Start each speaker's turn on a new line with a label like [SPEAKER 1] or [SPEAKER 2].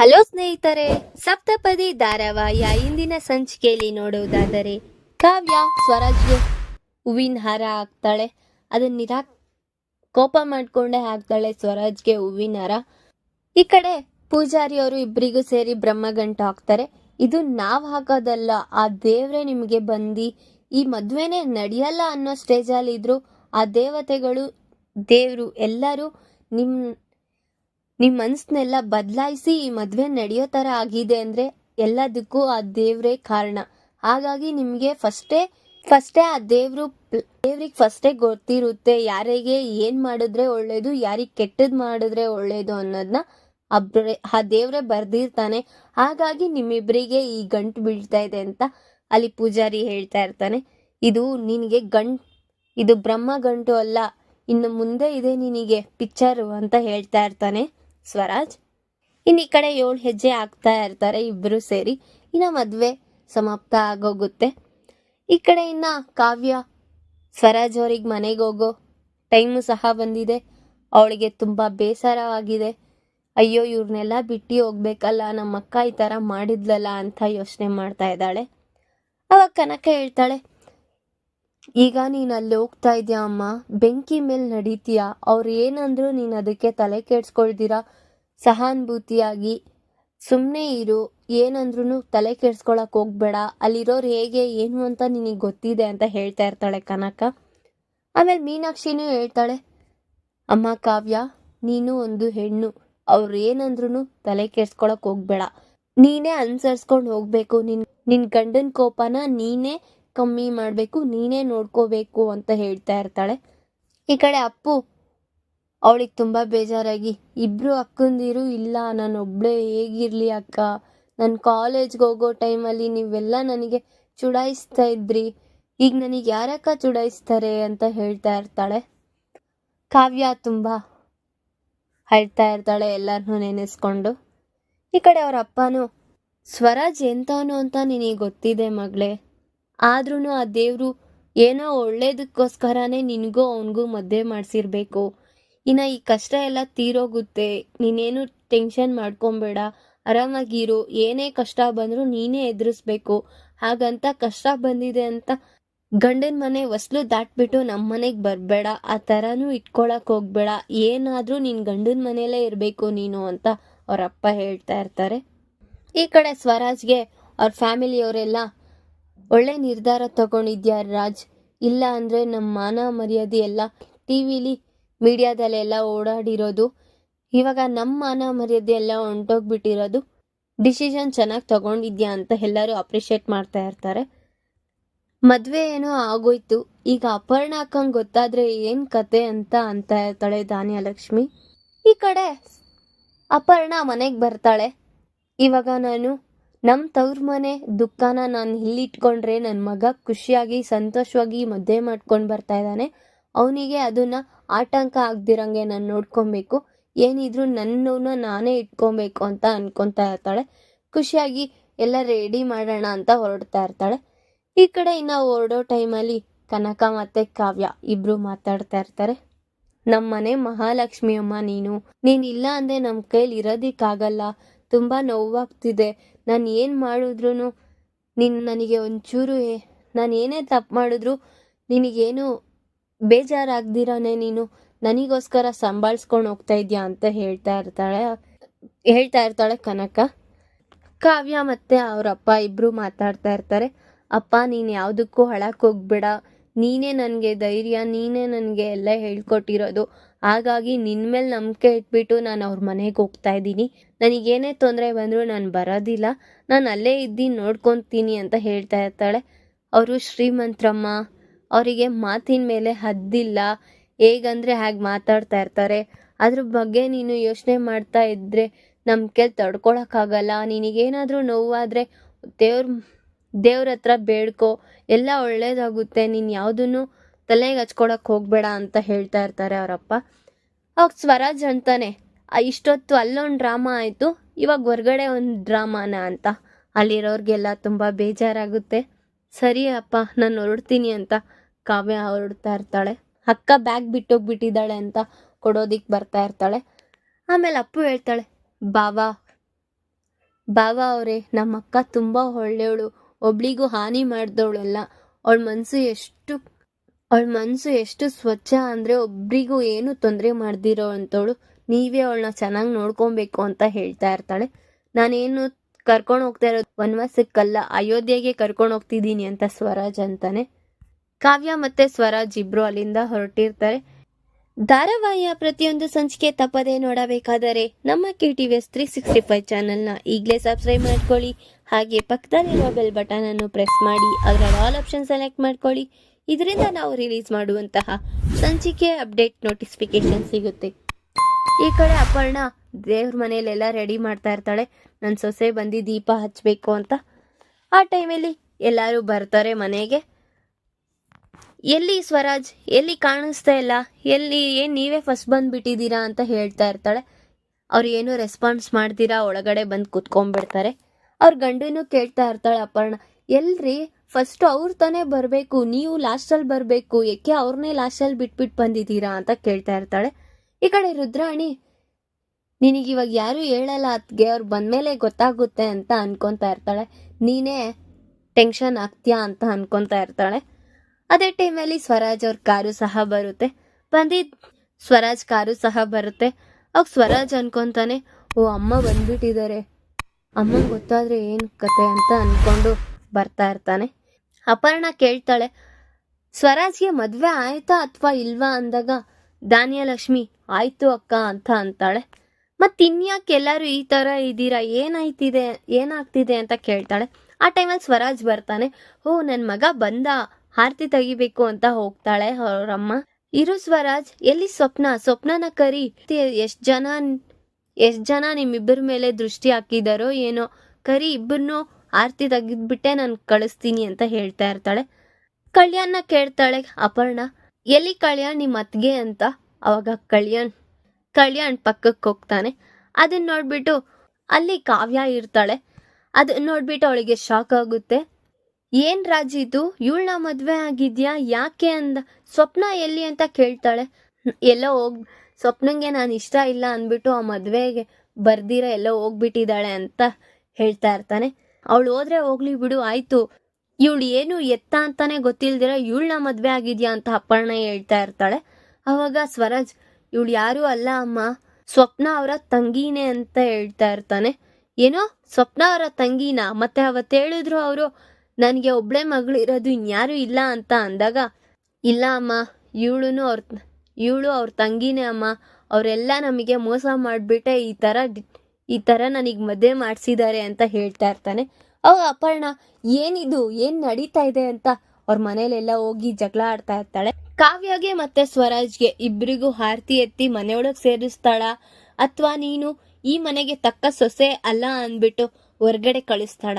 [SPEAKER 1] Hello ಸ್ನೇಹಿತರೆ, ಸಪ್ತಪದಿ ಧಾರಾವಾಹಿಯ ಇಂದಿನ ಸಂಚಿಕೆಯಲ್ಲಿ ನೋಡುವುದಾದರೆ ಕಾವ್ಯ ಸ್ವರಾಜ್ಗೆ ಹೂವಿನ ಹಾರ ಹಾಕ್ತಾಳೆ. ಅದನ್ನ ನಿರಾ ಕೋಪ ಮಾಡಿಕೊಂಡೇ ಹಾಕ್ತಾಳೆ ಸ್ವರಾಜ್ಗೆ ಹೂವಿನ ಹಾರ. ಈ ಕಡೆ ಪೂಜಾರಿ ಅವರು ಇಬ್ಬರಿಗೂ ಸೇರಿ ಬ್ರಹ್ಮಗಂಟು ಹಾಕ್ತಾರೆ. ಇದು ನಾವು ಹಾಕೋದಲ್ಲ, ಆ ದೇವ್ರೆ ನಿಮಗೆ ಬಂದು, ಈ ಮದುವೆನೇ ನಡೆಯಲ್ಲ ಅನ್ನೋ ಸ್ಟೇಜಲ್ಲಿ ಇದ್ರು ಆ ದೇವತೆಗಳು, ದೇವರು ಎಲ್ಲರೂ ನಿಮ್ ನಿಮ್ ಮನಸ್ಸನ್ನೆಲ್ಲ ಬದಲಾಯಿಸಿ ಈ ಮದ್ವೆ ನಡೆಯೋ ತರ ಆಗಿದೆ ಅಂದ್ರೆ ಎಲ್ಲದಕ್ಕೂ ಆ ದೇವರೇ ಕಾರಣ. ಹಾಗಾಗಿ ನಿಮ್ಗೆ ಫಸ್ಟೇ ಫಸ್ಟೇ ಆ ದೇವ್ರು ದೇವ್ರಿಗೆ ಫಸ್ಟೇ ಗೊತ್ತಿರುತ್ತೆ ಯಾರಿಗೆ ಏನ್ ಮಾಡಿದ್ರೆ ಒಳ್ಳೇದು, ಯಾರಿಗೆ ಕೆಟ್ಟದ್ ಮಾಡಿದ್ರೆ ಒಳ್ಳೇದು ಅನ್ನೋದನ್ನ ಅಬ್ರೆ ಆ ದೇವ್ರೆ ಬರ್ದಿರ್ತಾನೆ. ಹಾಗಾಗಿ ನಿಮ್ಮಿಬ್ರಿಗೆ ಈ ಗಂಟು ಬೀಳ್ತಾ ಇದೆ ಅಂತ ಅಲ್ಲಿ ಪೂಜಾರಿ ಹೇಳ್ತಾ ಇರ್ತಾನೆ. ಇದು ನಿನಗೆ ಗಂಟ್, ಇದು ಬ್ರಹ್ಮ ಗಂಟು ಅಲ್ಲ, ಇನ್ನು ಮುಂದೆ ಇದೆ ನಿನಗೆ ಪಿಕ್ಚರು ಅಂತ ಹೇಳ್ತಾ ಇರ್ತಾನೆ. ಸ್ವರಾಜ್? ಇನ್ನು ಈ ಕಡೆ ಏಳು ಹೆಜ್ಜೆ ಆಗ್ತಾ ಇರ್ತಾರೆ, ಇಬ್ರು ಸೇರಿ. ಇನ್ನು ಮದುವೆ ಸಮಾಪ್ತ ಆಗೋಗುತ್ತೆ. ಈ ಕಡೆ ಇನ್ನ ಕಾವ್ಯ, ಸ್ವರಾಜ್ ಅವ್ರಿಗೆ ಮನೆಗೆ ಹೋಗೋ ಟೈಮು ಸಹ ಬಂದಿದೆ. ಅವಳಿಗೆ ತುಂಬ ಬೇಸರವಾಗಿದೆ ಅಯ್ಯೋ ಇವ್ರನ್ನೆಲ್ಲ ಬಿಟ್ಟು ಹೋಗ್ಬೇಕಲ್ಲ ನಮ್ಮ ಅಕ್ಕ ಈ ಥರ ಮಾಡಿದ್ಲಲ್ಲ ಅಂತ ಯೋಚನೆ ಮಾಡ್ತಾ ಇದ್ದಾಳೆ. ಅವಾಗ ಕನಕ ಹೇಳ್ತಾಳೆ ಈಗ ನೀನು ಅಲ್ಲಿ ಹೋಗ್ತಾ ಇದೀಯ ಅಮ್ಮ? ಬೆಂಕಿ ಮೇಲೆ ನಡೀತೀಯ? ಅವ್ರು ಏನಂದ್ರು ನೀನು ಅದಕ್ಕೆ ತಲೆ ಕೆಡ್ಸ್ಕೊಳ್ದಿರ? ಸಹಾನುಭೂತಿಯಾಗಿ ಸುಮ್ಮನೆ ಇರು. ಏನಂದ್ರೂ ತಲೆ ಕೆಡ್ಸ್ಕೊಳಕ್ ಹೋಗ್ಬೇಡ. ಅಲ್ಲಿರೋರು ಹೇಗೆ, ಏನು ಅಂತ ನಿನಗೆ ಗೊತ್ತಿದೆ ಅಂತ ಹೇಳ್ತಾ ಇರ್ತಾಳೆ ಕನಕ. ಆಮೇಲೆ ಮೀನಾಕ್ಷಿನೂ ಹೇಳ್ತಾಳೆ, ಅಮ್ಮ ಕಾವ್ಯ, ನೀನು ಒಂದು ಹೆಣ್ಣು. ಅವ್ರು ಏನಂದ್ರೂ ತಲೆ ಕೆಡ್ಸ್ಕೊಳಕ್ ಹೋಗ್ಬೇಡ. ನೀನೇ ಅನುಸರಿಸ್ಕೊಂಡು ಹೋಗ್ಬೇಕು. ನಿನ್ ನಿನ್ ಗಂಡನ ಕೋಪನ ನೀನೇ ಕಮ್ಮಿ ಮಾಡಬೇಕು, ನೀನೇ ನೋಡ್ಕೋಬೇಕು ಅಂತ ಹೇಳ್ತಾ ಇರ್ತಾಳೆ. ಈ ಕಡೆ ಅಪ್ಪು, ಅವಳಿಗೆ ತುಂಬ ಬೇಜಾರಾಗಿ, ಇಬ್ರು ಅಕ್ಕಂದಿರು ಇಲ್ಲ, ನಾನು ಒಬ್ಬಳೇ ಹೇಗಿರಲಿ ಅಕ್ಕ? ನಾನು ಕಾಲೇಜ್ಗೆ ಹೋಗೋ ಟೈಮಲ್ಲಿ ನೀವೆಲ್ಲ ನನಗೆ ಚುಡಾಯಿಸ್ತಾ ಇದ್ರಿ. ಈಗ ನನಗೆ ಯಾರಕ್ಕ ಚುಡಾಯಿಸ್ತಾರೆ ಅಂತ ಹೇಳ್ತಾ ಇರ್ತಾಳೆ. ಕಾವ್ಯ ತುಂಬ ಹೇಳ್ತಾ ಇರ್ತಾಳೆ ಎಲ್ಲರನ್ನೂ ನೆನೆಸ್ಕೊಂಡು. ಈ ಕಡೆ ಅವ್ರ ಅಪ್ಪನೂ, ಸ್ವರಾಜ್ ಎಂತವನು ಅಂತ ನಿನಗೆ ಗೊತ್ತಿದೆ ಮಗಳೇ. ಆದ್ರೂ ಆ ದೇವರು ಏನೋ ಒಳ್ಳೇದಕ್ಕೋಸ್ಕರನೇ ನಿನಗೂ ಅವನಿಗೂ ಮದುವೆ ಮಾಡಿಸಿರ್ಬೇಕು. ಇನ್ನು ಈ ಕಷ್ಟ ಎಲ್ಲ ತೀರೋಗುತ್ತೆ. ನೀನೇನು ಟೆನ್ಷನ್ ಮಾಡ್ಕೊಬೇಡ. ಆರಾಮಾಗಿರು. ಏನೇ ಕಷ್ಟ ಬಂದರೂ ನೀನೇ ಎದುರಿಸ್ಬೇಕು. ಹಾಗಂತ ಕಷ್ಟ ಬಂದಿದೆ ಅಂತ ಗಂಡನ ಮನೆ ಹೊಸ್ಲು ದಾಟ್ಬಿಟ್ಟು ನಮ್ಮ ಮನೆಗೆ ಬರಬೇಡ. ಆ ಥರನೂ ಇಟ್ಕೊಳಕ್ಕೆ ಹೋಗ್ಬೇಡ. ಏನಾದರೂ ನಿನ್ನ ಗಂಡನ ಮನೆಯಲ್ಲೇ ಇರಬೇಕು ನೀನು ಅಂತ ಅವರಪ್ಪ ಹೇಳ್ತಾ ಇರ್ತಾರೆ. ಈ ಕಡೆ ಸ್ವರಾಜ್ಗೆ ಅವ್ರ ಫ್ಯಾಮಿಲಿಯವರೆಲ್ಲ ಒಳ್ಳೆ ನಿರ್ಧಾರ ತಗೊಂಡಿದ್ಯಾ ರಾಜ್? ಇಲ್ಲ ಅಂದರೆ ನಮ್ಮ ಮಾನ ಮರ್ಯಾದೆ ಎಲ್ಲ ಟಿ ವಿಲಿ, ಮೀಡಿಯಾದಲ್ಲೆಲ್ಲ ಓಡಾಡಿರೋದು. ಇವಾಗ ನಮ್ಮ ಮಾನ ಮರ್ಯಾದೆ ಎಲ್ಲ ಹೊಂಟೋಗ್ಬಿಟ್ಟಿರೋದು. ಡಿಸಿಷನ್ ಚೆನ್ನಾಗಿ ತಗೊಂಡಿದ್ಯಾ ಅಂತ ಎಲ್ಲರೂ ಅಪ್ರಿಷಿಯೇಟ್ ಮಾಡ್ತಾ ಇರ್ತಾರೆ. ಮದುವೆ ಏನೋ ಆಗೋಯ್ತು. ಈಗ ಅಪರ್ಣ ಅಕ್ಕಂಗೆ ಗೊತ್ತಾದ್ರೆ ಏನು ಕತೆ ಅಂತ ಅಂತ ಇರ್ತಾಳೆ ಧಾನ್ಯಲಕ್ಷ್ಮಿ. ಈ ಕಡೆ ಅಪರ್ಣ ಮನೆಗೆ ಬರ್ತಾಳೆ. ಇವಾಗ ನಾನು ನಮ್ಮ ತವ್ರ ಮನೆ ದುಃಖನ ನಾನು ಇಲ್ಲಿಟ್ಕೊಂಡ್ರೆ ನನ್ನ ಮಗ ಖುಷಿಯಾಗಿ, ಸಂತೋಷವಾಗಿ ಮದುವೆ ಮಾಡ್ಕೊಂಡು ಬರ್ತಾ ಇದ್ದಾನೆ. ಅವನಿಗೆ ಅದನ್ನ ಆಟಂಕ ಆಗ್ದಿರಂಗೆ ನಾನು ನೋಡ್ಕೊಬೇಕು. ಏನಿದ್ರು ನನ್ನವನ್ನ ನಾನೇ ಇಟ್ಕೊಬೇಕು ಅಂತ ಅನ್ಕೊತಾ ಇರ್ತಾಳೆ. ಖುಷಿಯಾಗಿ, ಎಲ್ಲ ರೆಡಿ ಮಾಡೋಣ ಅಂತ ಹೊರಡ್ತಾ ಇರ್ತಾಳೆ. ಈ ಕಡೆ ಇನ್ನು ಹೊರಡೋ ಟೈಮಲ್ಲಿ ಕನಕ ಮತ್ತೆ ಕಾವ್ಯ ಇಬ್ರು ಮಾತಾಡ್ತಾ ಇರ್ತಾರೆ. ನಮ್ಮ ಮನೆ ಮಹಾಲಕ್ಷ್ಮಿ ಅಮ್ಮ ನೀನು. ನೀನ್ ಇಲ್ಲ ಅಂದ್ರೆ ನಮ್ಮ ಕೈಲಿ ಇರೋದಿಕ್ಕಾಗಲ್ಲ. ತುಂಬಾ ನೋವಾಗ್ತಿದೆ. ನಾನು ಏನು ಮಾಡಿದ್ರು ನೀನು ನನಗೆ ಒಂಚೂರು ನಾನು ಏನೇ ತಪ್ಪು ಮಾಡಿದ್ರು ನಿನಗೇನು ಬೇಜಾರಾಗ್ದಿರಾನೆ ನೀನು? ನನಗೋಸ್ಕರ ಸಂಭಾಳಿಸ್ಕೊಂಡು ಹೋಗ್ತಾ ಇದೆಯಾ ಅಂತ ಹೇಳ್ತಾ ಇರ್ತಾಳೆ ಹೇಳ್ತಾ ಇರ್ತಾಳೆ ಕನಕ. ಕಾವ್ಯ ಮತ್ತು ಅವರಪ್ಪ ಇಬ್ಬರು ಮಾತಾಡ್ತಾ ಇರ್ತಾರೆ. ಅಪ್ಪ ನೀನು ಯಾವುದಕ್ಕೂ ಹೋಗ್ಬೇಡ. ನೀನೇ ನನಗೆ ಧೈರ್ಯ, ನೀನೇ ನನಗೆ ಎಲ್ಲ ಹೇಳ್ಕೊಟ್ಟಿರೋದು. ಹಾಗಾಗಿ ನಿನ್ನ ಮೇಲೆ ನಂಬಿಕೆ ಇಟ್ಬಿಟ್ಟು ನಾನು ಅವ್ರ ಮನೆಗೆ ಹೋಗ್ತಾ ಇದ್ದೀನಿ. ನನಗೇನೇ ತೊಂದರೆ ಬಂದರೂ ನಾನು ಬರೋದಿಲ್ಲ. ನಾನು ಅಲ್ಲೇ ಇದ್ದೀನಿ, ನೋಡ್ಕೊತೀನಿ ಅಂತ ಹೇಳ್ತಾ ಇರ್ತಾಳೆ. ಅವರು ಶ್ರೀಮಂತ್ರಮ್ಮ, ಅವರಿಗೆ ಮಾತಿನ ಮೇಲೆ ಹದ್ದಿಲ್ಲ. ಹೇಗಂದರೆ ಹಾಗೆ ಮಾತಾಡ್ತಾ ಇರ್ತಾರೆ. ಅದ್ರ ಬಗ್ಗೆ ನೀನು ಯೋಚನೆ ಮಾಡ್ತಾ ಇದ್ರೆ ನಂಬಿಕೆ ತಡ್ಕೊಳಕ್ಕಾಗಲ್ಲ. ನಿನಗೇನಾದರೂ ನೋವಾದರೆ ದೇವ್ರ ದೇವ್ರ ಹತ್ರ ಬೇಡ್ಕೊ, ಎಲ್ಲ ಒಳ್ಳೇದಾಗುತ್ತೆ, ನೀನು ಯಾವುದನ್ನು ತಲೆಗೆ ಹಚ್ಕೊಳಕ್ಕೆ ಹೋಗಬೇಡ ಅಂತ ಹೇಳ್ತಾ ಇರ್ತಾರೆ ಅವರಪ್ಪ. ಅವಾಗ ಸ್ವರಾಜ್ ಅಂತಾನೆ ಇಷ್ಟೊತ್ತು ಅಲ್ಲೊಂದು ಡ್ರಾಮಾ ಆಯಿತು, ಇವಾಗ ಹೊರ್ಗಡೆ ಒಂದು ಡ್ರಾಮಾನ ಅಂತ. ಅಲ್ಲಿರೋರಿಗೆಲ್ಲ ತುಂಬ ಬೇಜಾರಾಗುತ್ತೆ. ಸರಿ ಅಪ್ಪ, ನಾನು ಹೊರಡ್ತೀನಿ ಅಂತ ಕಾವ್ಯ ಹೊರಡ್ತಾ ಇರ್ತಾಳೆ. ಅಕ್ಕ ಬ್ಯಾಗ್ ಬಿಟ್ಟೋಗ್ಬಿಟ್ಟಿದ್ದಾಳೆ ಅಂತ ಕೊಡೋದಿಕ್ಕೆ ಬರ್ತಾ ಇರ್ತಾಳೆ. ಆಮೇಲೆ ಅಪ್ಪು ಹೇಳ್ತಾಳೆ, ಬಾವಾ ಬಾವಾ ಅವರೇ ನಮ್ಮ ಅಕ್ಕ ತುಂಬ ಒಳ್ಳೆಯವಳು ಒಬ್ಳಿಗೂ ಹಾನಿ ಮಾಡ್ದವಳಲ್ಲ. ಅವಳ ಮನಸ್ಸು ಎಷ್ಟು, ಅವಳ ಮನಸ್ಸು ಎಷ್ಟು ಸ್ವಚ್ಛ ಅಂದರೆ ಒಬ್ರಿಗೂ ಏನು ತೊಂದರೆ ಮಾಡ್ದಿರೋ ಅಂಥವಳು ನೀವೇ ಅವಳನ್ನ ಚೆನ್ನಾಗಿ ನೋಡ್ಕೊಬೇಕು ಅಂತ ಹೇಳ್ತಾ ಇರ್ತಾಳೆ. ನಾನೇನು ಕರ್ಕೊಂಡು ಹೋಗ್ತಾ ಇರೋದು ವನವಾಸಕ್ಕಲ್ಲ, ಅಯೋಧ್ಯೆಗೆ ಕರ್ಕೊಂಡು ಹೋಗ್ತಿದ್ದೀನಿ ಅಂತ ಸ್ವರಾಜ್ ಅಂತಾನೆ. ಕಾವ್ಯ ಮತ್ತೆ ಸ್ವರಾಜ್ ಇಬ್ರು ಅಲ್ಲಿಂದ ಹೊರಟಿರ್ತಾರೆ. ಧಾರಾವಾಹಿಯ ಪ್ರತಿಯೊಂದು ಸಂಚಿಕೆ ತಪ್ಪದೇ ನೋಡಬೇಕಾದರೆ ನಮ್ಮ K T V S three sixty five ಚಾನಲ್ನ ಈಗಲೇ ಸಬ್ಸ್ಕ್ರೈಬ್ ಮಾಡ್ಕೊಳ್ಳಿ. ಹಾಗೆ ಪಕ್ಕದಲ್ಲಿರುವ ಬೆಲ್ ಬಟನ್ ಅನ್ನು ಪ್ರೆಸ್ ಮಾಡಿ ಅದರ ಆಲ್ ಆಪ್ಷನ್ ಸೆಲೆಕ್ಟ್ ಮಾಡ್ಕೊಳ್ಳಿ. ಇದರಿಂದ ನಾವು ರಿಲೀಸ್ ಮಾಡುವಂತಹ ಸಂಚಿಕೆ ಅಪ್ಡೇಟ್ ನೋಟಿಫಿಕೇಶನ್ ಸಿಗುತ್ತೆ. ಈ ಕಡೆ ಅಪರ್ಣ ದೇವ್ರ ಮನೆಯಲ್ಲೆಲ್ಲ ರೆಡಿ ಮಾಡ್ತಾ ಇರ್ತಾಳೆ. ನನ್ನ ಸೊಸೆ ಬಂದು ದೀಪ ಹಚ್ಚಬೇಕು ಅಂತ. ಆ ಟೈಮಲ್ಲಿ ಎಲ್ಲರೂ ಬರ್ತಾರೆ ಮನೆಗೆ. ಎಲ್ಲಿ ಸ್ವರಾಜ್? ಎಲ್ಲಿ ಕಾಣಿಸ್ತಾ ಇಲ್ಲ? ಎಲ್ಲಿ ಏನು ನೀವೇ ಫಸ್ಟ್ ಬಂದ್ಬಿಟ್ಟಿದ್ದೀರಾ ಅಂತ ಹೇಳ್ತಾ ಇರ್ತಾಳೆ. ಅವ್ರು ಏನು ರೆಸ್ಪಾನ್ಸ್ ಮಾಡ್ತೀರಾ, ಒಳಗಡೆ ಬಂದು ಕುತ್ಕೊಂಡ್ಬಿಡ್ತಾರೆ. ಅವ್ರ ಗಂಡನೂ ಕೇಳ್ತಾ ಇರ್ತಾಳೆ, ಅಪರ್ಣ, ಎಲ್ರಿ? ಫಸ್ಟ್ ಅವ್ರು ತಾನೇ ಬರಬೇಕು, ನೀವು ಲಾಸ್ಟಲ್ಲಿ ಬರಬೇಕು, ಏಕೆ ಅವ್ರನ್ನೇ ಲಾಸ್ಟಲ್ಲಿ ಬಿಟ್ಬಿಟ್ಟು ಬಂದಿದ್ದೀರಾ? ಅಂತ ಕೇಳ್ತಾ ಇರ್ತಾಳೆ. ಈ ಕಡೆ ರುದ್ರಾಣಿ ನಿನಗಿವಾಗ ಯಾರೂ ಹೇಳಲ್ಲ ಅತ್ಗೆ ಅವ್ರು ಬಂದಮೇಲೆ ಗೊತ್ತಾಗುತ್ತೆ ಅಂತ ಅನ್ಕೊತಾ ಇರ್ತಾಳೆ. ನೀನೇ ಟೆನ್ಷನ್ ಆಗ್ತೀಯಾ ಅಂತ ಅನ್ಕೊತಾ ಇರ್ತಾಳೆ. ಅದೇ ಟೈಮಲ್ಲಿ ಸ್ವರಾಜ್ ಅವ್ರ ಕಾರು ಸಹ ಬರುತ್ತೆ. ಬಂದಿದ್ ಸ್ವರಾಜ್ ಕಾರು ಸಹ ಬರುತ್ತೆ. ಅವಾಗ ಸ್ವರಾಜ್ ಅನ್ಕೊಂತಾನೆ, ಓ, ಅಮ್ಮ ಬಂದ್ಬಿಟ್ಟಿದ್ದಾರೆ ಅಮ್ಮ ಗೊತ್ತಾದ್ರೆ ಏನು ಕತೆ ಅಂತ ಅನ್ಕೊಂಡು ಬರ್ತಾ ಇರ್ತಾನೆ. ಅಪರ್ಣ ಕೇಳ್ತಾಳೆ, ಸ್ವರಾಜ್ಗೆ ಮದುವೆ ಆಯ್ತಾ ಅಥವಾ ಇಲ್ವಾ? ಅಂದಾಗ ಧಾನ್ಯಲಕ್ಷ್ಮಿ ಆಯ್ತು ಅಕ್ಕ ಅಂತ ಅಂತಾಳೆ. ಮತ್ತೆ ಇನ್ಯಾಕೆ ಎಲ್ಲರೂ ಈ ಥರ ಇದ್ದೀರಾ ಏನಾಯ್ತಿದೆ, ಏನಾಗ್ತಿದೆ ಅಂತ ಕೇಳ್ತಾಳೆ. ಆ ಟೈಮಲ್ಲಿ ಸ್ವರಾಜ್ ಬರ್ತಾನೆ, ಓ ನನ್ನ ಮಗ ಬಂದ. ಆರತಿ ತೆಗಿಬೇಕು ಅಂತ ಹೋಗ್ತಾಳೆ ಅವರಮ್ಮ ಇರು ಸ್ವರಾಜ್, ಎಲ್ಲಿ ಸ್ವಪ್ನ? ಸ್ವಪ್ನನ ಕರಿ. ಎಷ್ಟು ಜನ ಎಷ್ಟು ಜನ ನಿಮ್ಮಿಬ್ಬರ ಮೇಲೆ ದೃಷ್ಟಿ ಹಾಕಿದಾರೋ ಏನೋ. ಕರಿ ಇಬ್ಬರನ್ನು ಆರತಿ ತೆಗೆದ್ಬಿಟ್ಟೆ ನಾನು ಕಳಿಸ್ತೀನಿ ಅಂತ ಹೇಳ್ತಾ ಇರ್ತಾಳೆ. ಕಲ್ಯಾಣ್ನ ಕೇಳ್ತಾಳೆ, ಅಪರ್ಣ, ಎಲ್ಲಿ ಕಲ್ಯಾಣ್ ನಿಮ್ಮ ಅತ್ತಿಗೆ ಅಂತ? ಅವಾಗ ಕಲ್ಯಾಣ್ ಕಲ್ಯಾಣ್ ಪಕ್ಕಕ್ಕೆ ಹೋಗ್ತಾನೆ. ಅದನ್ನ ನೋಡ್ಬಿಟ್ಟು ಅಲ್ಲಿ ಕಾವ್ಯ ಇರ್ತಾಳೆ. ಅದನ್ನ ನೋಡ್ಬಿಟ್ಟು ಅವಳಿಗೆ ಶಾಕ್ ಆಗುತ್ತೆ. ಏನ್ ರಾಜಿದು ಇವಳನ್ನ ಮದ್ವೆ ಆಗಿದ್ಯಾ? ಯಾಕೆ ಅಂದ? ಸ್ವಪ್ನ ಎಲ್ಲಿ ಅಂತ ಕೇಳ್ತಾಳೆ. ಎಲ್ಲ ಹೋಗ್, ಸ್ವಪ್ನಂಗೆ ನಾನು ಇಷ್ಟ ಇಲ್ಲ ಅಂದ್ಬಿಟ್ಟು ಆ ಮದ್ವೆಗೆ ಬರ್ದಿರ ಎಲ್ಲ ಹೋಗ್ಬಿಟ್ಟಿದ್ದಾಳೆ ಅಂತ ಹೇಳ್ತಾ ಇರ್ತಾನೆ. ಅವಳು ಹೋದ್ರೆ ಹೋಗ್ಲಿ ಬಿಡು, ಆಯ್ತು. ಇವಳು ಏನು ಎತ್ತ ಅಂತಾನೆ ಗೊತ್ತಿಲ್ದಿರ ಇವಳನ್ನ ಮದ್ವೆ ಆಗಿದ್ಯಾ ಅಂತ ಅಪ್ಪಣ್ಣ ಹೇಳ್ತಾ ಇರ್ತಾಳೆ. ಅವಾಗ ಸ್ವರಾಜ್, ಇವಳು ಯಾರೂ ಅಲ್ಲ ಅಮ್ಮ. ಸ್ವಪ್ನ ಅವರ ತಂಗಿನೇ ಅಂತ ಹೇಳ್ತಾ ಇರ್ತಾನೆ. ಏನೋ? ಸ್ವಪ್ನ ಅವರ ತಂಗಿನ? ಮತ್ತೆ ಅವತ್ತು ಹೇಳಿದ್ರು ಅವರು ನನಗೆ ಒಬ್ಳೆ ಮಗಳು ಇರೋದು ಇನ್ಯಾರೂ ಇಲ್ಲ ಅಂತ ಅಂದಾಗ, ಇಲ್ಲ ಅಮ್ಮ ಇವಳು ಅವ್ರ ಇವಳು ಅವ್ರ ತಂಗಿನೇ ಅಮ್ಮ. ಅವರೆಲ್ಲ ನಮಗೆ ಮೋಸ ಮಾಡಿಬಿಟ್ಟೆ, ಈ ಥರ ಈ ಥರ ನನಗೆ ಮದುವೆ ಮಾಡಿಸಿದ್ದಾರೆ ಅಂತ ಹೇಳ್ತಾ ಇರ್ತಾನೆ. ಅವಾಗ ಅಪರ್ಣ, ಏನಿದು? ಏನು ನಡೀತಾ ಇದೆ ಅಂತ? ಅವ್ರ ಮನೇಲೆಲ್ಲ ಹೋಗಿ ಜಗಳ ಆಡ್ತಾ ಇರ್ತಾಳೆ. ಕಾವ್ಯಗೆ ಮತ್ತೆ ಸ್ವರಾಜ್ಗೆ ಇಬ್ಬರಿಗೂ ಆರತಿ ಎತ್ತಿ ಮನೆಯೊಳಗೆ ಸೇರಿಸ್ತಾಳ. ಅಥವಾ ನೀನು ಈ ಮನೆಗೆ ತಕ್ಕ ಸೊಸೆ ಅಲ್ಲ? ಅಂದ್ಬಿಟ್ಟು ಹೊರ್ಗಡೆ ಕಳಿಸ್ತಾಳ.